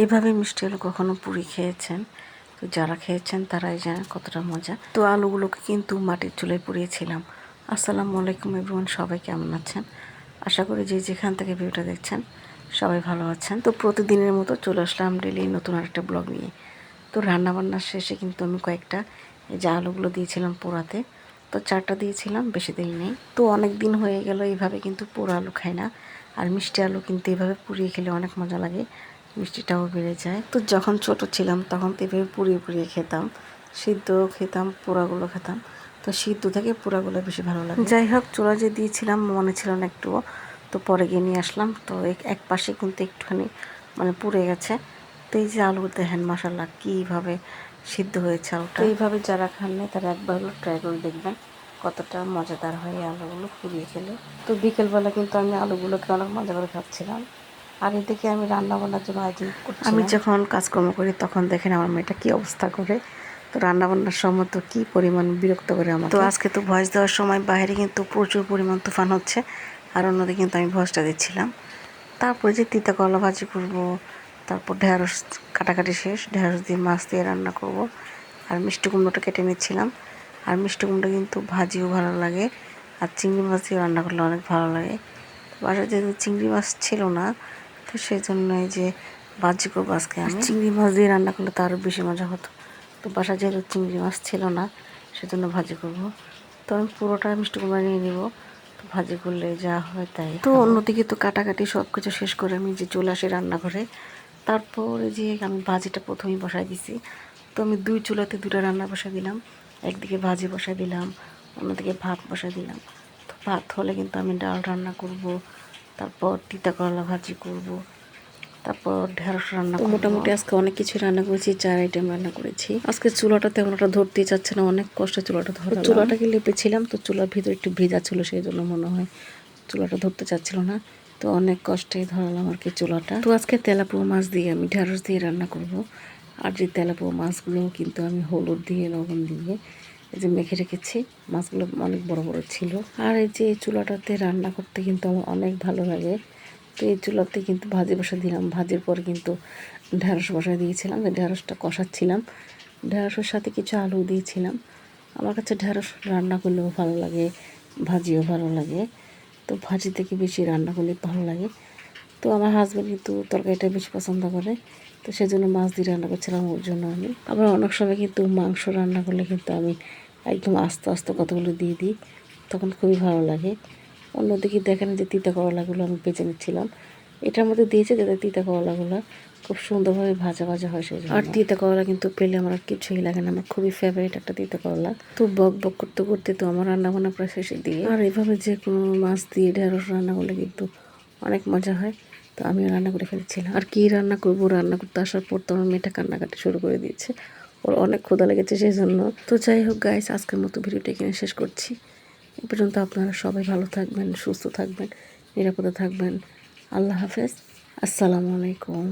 এইভাবে মিষ্টি আলু কখনো পুরি খেয়েছেন? তো যারা খেয়েছেন তারাই জানেন কতটা মজা। তো আলুগুলোকে কিন্তু মাটির চুলায় পুড়িয়েছিলাম। আসসালামু আলাইকুম এভরিওয়ান, সবাই কেমন আছেন? আশা করি যে যেখান থেকে ভিডিওটা দেখছেন, সবাই ভালো আছেন। তো প্রতিদিনের মতো চলে আসলাম ডেলি নতুন আরেকটা ব্লগ নিয়ে। তো রান্নাবান্নার শেষে কিন্তু আমি কয়েকটা, এই যে আলুগুলো দিয়েছিলাম পোড়াতে। তো চারটা দিয়েছিলাম, বেশি দিন নেই। তো অনেক দিন হয়ে গেল, এইভাবে কিন্তু পোড়া আলু খাই না। আর মিষ্টি আলু কিন্তু এভাবে পুড়িয়ে খেলে অনেক মজা লাগে। মিষ্টিটাও বেড়ে যায়। তো যখন ছোট ছিলাম তখন তো এভাবে পুড়িয়ে পুড়িয়ে খেতাম, সিদ্ধ খেতাম, পোড়াগুলো খেতাম। তো সিদ্ধ থেকে পোড়াগুলো বেশি ভালো লাগে। যাই হোক চোরা যে দিয়েছিলাম মনে ছিল না একটুও। তো পরে গিয়ে নিয়ে আসলাম। তো এক- পাশে কিন্তু একটুখানি মানে পুড়ে গেছে। তো এই যে আলু দেখেন মশাল্লা কীভাবে সিদ্ধ হয়েছে আলুটা। এইভাবে যারা খান নাই তারা একবার হলো ট্রাই করে দেখবেন কতটা মজাদার হয় আলুগুলো পুড়িয়ে খেলে। তো বিকেলবেলা কিন্তু আমি আলুগুলোকে অনেক মজা করে খাচ্ছিলাম। আর এদিকে আমি রান্না বান্নার জন্য আয়োজন করছি আমি যখন কাজকর্ম করি তখন দেখেন আমার মেয়েটা কি অবস্থা করে। তো রান্না বান্নার সময় তো কি পরিমাণ বিরক্ত করে আমার তো আজকে তো ভয়েস দেওয়ার সময় বাইরে কিন্তু প্রচুর পরিমাণ তুফান হচ্ছে আর অন্যদিকে কিন্তু আমি ভয়েসটা দিচ্ছিলাম। তারপরে যে তিতা কলা ভাজি করব তারপর ঢেঁড়স কাটাকাটি শেষ ঢেঁড়স দিয়ে মাছ দিয়ে রান্না করব আর মিষ্টি কুমড়োটা কেটে নিচ্ছিলাম। আর মিষ্টি কুমড়ো কিন্তু ভাজিও ভালো লাগে আর চিংড়ি মাছ দিয়ে রান্না করলে অনেক ভালো লাগে। বাসায় যেহেতু চিংড়ি মাছ ছিল না তো সেই জন্য এই যে ভাজি করব আজকে আমি চিংড়ি মাছ দিয়ে রান্না করলে তো আরও বেশি মজা হতো। তো বাসায় যেহেতু চিংড়ি মাছ ছিল না সেজন্য ভাজি করব। তো আমি পুরোটা মিষ্টি কুমড়া নিয়ে নিব। তো ভাজি করলে যা হয় তাই তো অন্যদিকে তো কাটাকাটি সব কিছু শেষ করে আমি যে চলে আসি রান্নাঘরে তারপরে যে আমি ভাজিটা প্রথমেই বসাই দিছি। তো আমি দুই চুলাতে দুটো রান্না বসাই দিলাম। একদিকে ভাজি বসাই দিলাম অন্যদিকে ভাত বসাই দিলাম। তো ভাত হলে কিন্তু আমি ডাল রান্না করব তারপর তিতা করলা ভাজি করব। তারপর ঢেঁড়স রান্না মোটামুটি আজকে অনেক কিছু রান্না করেছি চার আইটেম রান্না করেছি। আজকে চুলাটা তেমন একটা ধরতেই চাচ্ছে না অনেক কষ্টে চুলাটা ধরে চুলাটাকে লেপেছিলাম? তো চুলার ভিতরে একটু ভেজা ছিল সেই জন্য মনে হয় চুলাটা ধরতে চাচ্ছিল না। তো অনেক কষ্টে ধরালাম আর কি চুলাটা। তো আজকে তেলাপুয়া মাছ দিয়ে আমি ঢেঁড়স দিয়ে রান্না করব। আর যে তেলাপুয়া মাছগুলো কিন্তু আমি হলুদ দিয়ে লবণ দিয়ে এই যে মেখে রেখেছি, মাছগুলো অনেক বড় বড় ছিল। আর এই যে চুলাটাতে রান্না করতে কিন্তু আমার অনেক ভালো লাগে। তো এই চুলাতে কিন্তু ভাজি বসা দিলাম। ভাজির পর কিন্তু ঢেঁড়স বসা দিয়েছিলাম। যে ঢেঁড়সটা কষাচ্ছিলাম। ঢেঁড়সের সাথে কিছু আলু দিয়েছিলাম। আমার কাছে ঢেঁড়স রান্না করলেও ভালো লাগে, ভাজিও ভালো লাগে। তো ভাজি থেকে বেশি রান্না করলে ভালো লাগে। তো আমার হাজব্যান্ড কিন্তু তরকারিটা বেশি পছন্দ করে তো সেই জন্য মাছ দিয়ে রান্না করছিলাম ওর জন্য আমি। আবার অনেক সময় কিন্তু মাংস রান্না করলে কিন্তু আমি একদম আস্তে আস্তে কতগুলো দিয়ে দিই তখন খুবই ভালো লাগে। অন্যদিকে দেখেন যে তিতা করলাগুলো আমি বেছে নিচ্ছিলাম। এটার মধ্যে দিয়েছে যাতে তিতা করলাগুলো খুব সুন্দরভাবে ভাজা ভাজা হয় সেই আর তিতা করলা কিন্তু পেলে আমার আর কিছুই লাগে না আমার খুবই ফেভারিট একটা তিতা করলা। তো বক বক করতে করতে তো আমার রান্না বান্না প্রায় শেষে দিয়ে আর এভাবে যে কোনো মাছ দিয়ে ঢেঁড়স রান্না করলে কিন্তু অনেক মজা হয়। তো আমিও রান্না করে ফেলেছিলাম। আর কি রান্না করব? রান্না করতে আসার পর তো আমার মেয়েটা কান্নাকাটি শুরু করে দিয়েছে। ওর অনেক ক্ষুদা লেগেছে সেই জন্য তো যাই হোক গাইস আজকের মতো ভিডিওটা এখানে শেষ করছি। এ পর্যন্ত আপনারা সবাই ভালো থাকবেন, সুস্থ থাকবেন, নিরাপদে থাকবেন। আল্লাহ হাফেজ। আসসালামু আলাইকুম।